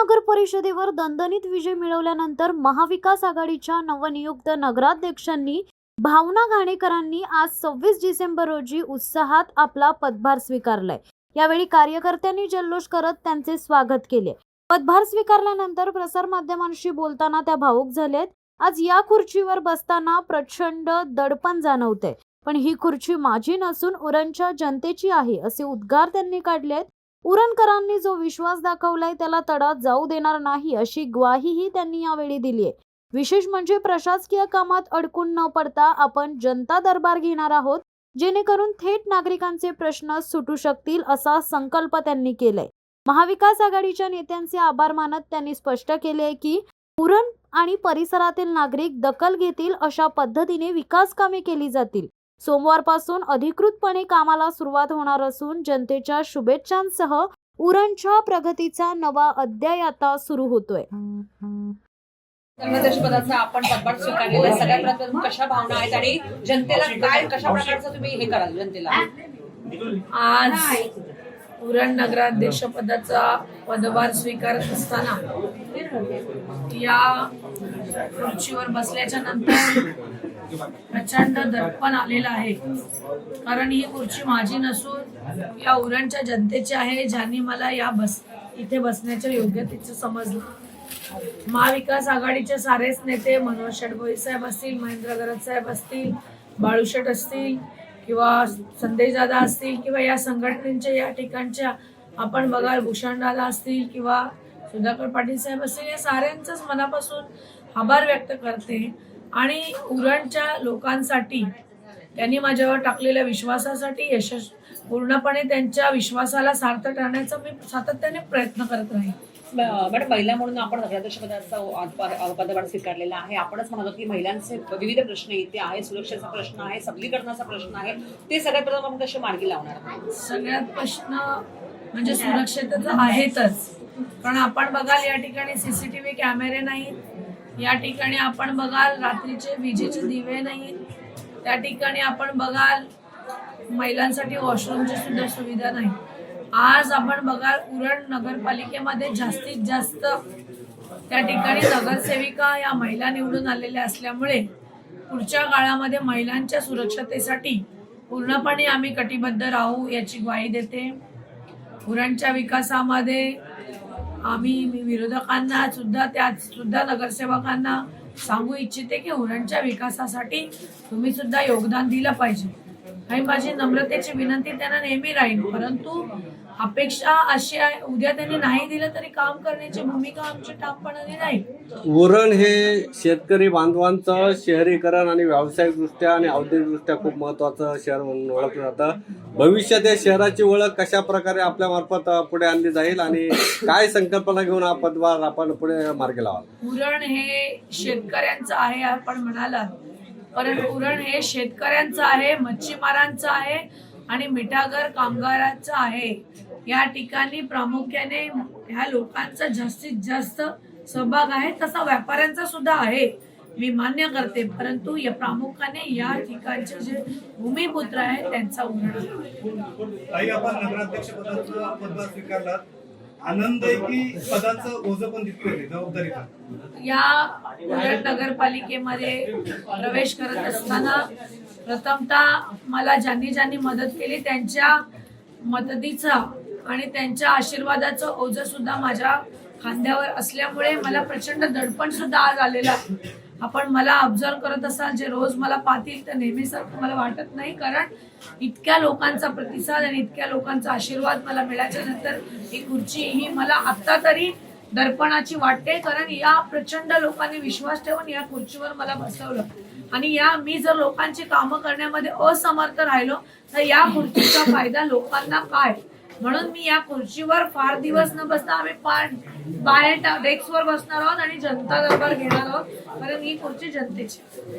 नगर परिषदेवर दणदणीत विजय मिळवल्यानंतर महाविकास आघाडीच्या नवनियुक्त नगराध्यक्षांनी भावना घाणेकरांनी आज सव्वीस डिसेंबर रोजी उत्साहात आपला पदभार स्वीकारलाय. यावेळी कार्यकर्त्यांनी जल्लोष करत त्यांचे स्वागत केले. पदभार स्वीकारल्यानंतर प्रसारमाध्यमांशी बोलताना त्या भावूक झालेत. आज या खुर्चीवर बसताना प्रचंड दडपण जाणवते पण ही खुर्ची माझी नसून उरणच्या जनतेची आहे असे उद्गार त्यांनी काढलेत. उरणकरांनी जो विश्वास दाखवलाय त्याला तडा जाऊ देणार नाही अशी ग्वाहीही त्यांनी यावेळी दिली आहे. विशेष म्हणजे प्रशासकीय कामात अडकून न पडता आपण जनता दरबार घेणार आहोत जेणेकरून थेट नागरिकांचे प्रश्न सुटू शकतील असा संकल्प त्यांनी केलाय. महाविकास आघाडीच्या नेत्यांचे आभार मानत त्यांनी स्पष्ट केले की उरण आणि परिसरातील नागरिक दखल घेतील अशा पद्धतीने विकास कामे केली जातील. सोमवारपासून अधिकृतपणे कामाला सुरुवात होणार असून जनतेच्या शुभेच्छांसह उरणच्या प्रगतीचा नवा अध्याय आता सुरू होतोय आपण पदभार स्वीकारलेला आहे. सगळ्यात प्रथम कशा भावना आहेत आणि जनतेला काय कशा प्रकारचं तुम्ही हे कराल जनतेला आज उरण नगराध्यक्ष पदाचा पदभार स्वीकारत असताना या खुर्चीवर बसल्याच्या नंतर प्रचंड दडपण आलेलं आहे. कारण ही खुर्ची माझी नसून या उरणच्या जनतेची आहे ज्यांनी मला या बस इथे बसण्याच्या योग्यतेचं समजलं. महाविकास आघाडीचे सारेच नेते मनोज शेडभोई साहेब असतील महेंद्र गरज साहेब असतील बाळूशेठ असतील किंवा संदेश दादा असतील किंवा या संघटनेच्या या ठिकाणच्या आपण बघाल भूषणदादा असतील किंवा सुधाकर पाटील साहेब असतील या साऱ्यांचंच मनापासून आभार व्यक्त करते. आणि उरणच्या लोकांसाठी त्यांनी माझ्यावर टाकलेल्या विश्वासासाठी यशस् पूर्णपणे त्यांच्या विश्वासाला सार्थ ठरण्याचा मी सातत्याने प्रयत्न करत राहील मॅडम महिला म्हणून आपण नगराध्यक्षपदाचा पदभार स्वीकारलेला आहे. आपणच म्हणतो की महिलांचे विविध प्रश्न इथे आहे सुरक्षेचा प्रश्न आहे सबलीकरणाचा प्रश्न आहे. ते सगळ्यात प्रथम आपण कसे मार्गी लावणार? सगळ्यात प्रश्न म्हणजे सुरक्षितता आहेतच. पण आपण बघाल या ठिकाणी सीसीटीव्ही कॅमेरे नाहीत. या ठिकाणी आपण बघाल रात्रीचे विजेचे दिवे नाहीत त्या ठिकाणी आपण बघाल महिलांसाठी वॉशरूमची सुद्धा सुविधा नाही. आज आपण बघाल उरण नगरपालिकेमध्ये जास्तीत जास्त त्या ठिकाणी नगरसेविका या महिला निवडून आलेल्या असल्यामुळे पुढच्या काळामध्ये महिलांच्या सुरक्षतेसाठी पूर्णपणे आम्ही कटिबद्ध राहू याची ग्वाही देते. उरणच्या विकासामध्ये आम्ही मी विरोधकांना सुद्धा त्यात सुद्धा नगरसेवकांना सांगू इच्छिते की उरणच्या विकासासाठी तुम्ही सुद्धा योगदान दिलं पाहिजे. आणि माझी नम्रतेची विनंती त्यांना नेहमी राहील परंतु अपेक्षा अशी आहे उद्या त्यांनी नाही दिलं तरी काम करण्याची भूमिका आमची ठामपणाने राहील उरण हे शेतकरी बांधवांचं शहरीकरण आणि व्यावसायिकदृष्ट्या आणि औद्योगिकदृष्ट्या खूप महत्वाचं शहर म्हणून ओळखलं जातं. भविष्यात या शहराची ओळख कशा प्रकारे आपल्या मार्फत पुढे आणली जाईल आणि काय संकल्पना घेऊन हा पदभार आपण पुढे मार्गी लावाल? उरण हे शेतकऱ्यांचं आहे आपण म्हणालात. परंतु उरण हे शेतकऱ्यांचं आहे मच्छीमारांचं आहे. आणि मिठागर कामगारांचं आहे. या ठिकाणी प्रामुख्याने ह्या लोकांचा जास्तीत जास्त सहभाग आहे. तसा व्यापाऱ्यांचा सुद्धा आहे. मी मान्य करते. परंतु या प्रामुख्याने या ठिकाणचे जे भूमिपुत्र आहेत त्यांचा उरण आनंद आहे की पदाचं ओझ पण तितकं आहे या नगरपालिकेमध्ये प्रवेश करत असताना प्रथमतः मला ज्यांनी ज्यांनी मदत केली त्यांच्या मदतीचा आणि त्यांच्या आशीर्वादाचं ओझं सुद्धा माझ्या खांद्यावर असल्यामुळे मला प्रचंड दडपण सुद्धा आज आलेलं आहे. आपण मला ऑब्झर्व करत असाल जे रोज मला पाहतील तर नेहमीसारखं मला वाटत नाही. कारण इतक्या लोकांचा प्रतिसाद आणि इतक्या लोकांचा आशीर्वाद मला मिळाल्याच्या नंतर ही खुर्ची ही मला आत्ता तरी दर्पणाची वाटते कारण या प्रचंड लोकांनी विश्वास ठेवून या खुर्चीवर मला बसवलं. आणि या मी जर लोकांची कामं करण्यामध्ये असमर्थ राहिलो तर या खुर्चीचा फायदा लोकांना काय? म्हणून मी या खुर्चीवर फार दिवस न बसता आम्ही पार बाहेर डेस्कवर बसणार आहोत आणि जनता दरबार घेणार आहोत. कारण ही खुर्ची जनतेची.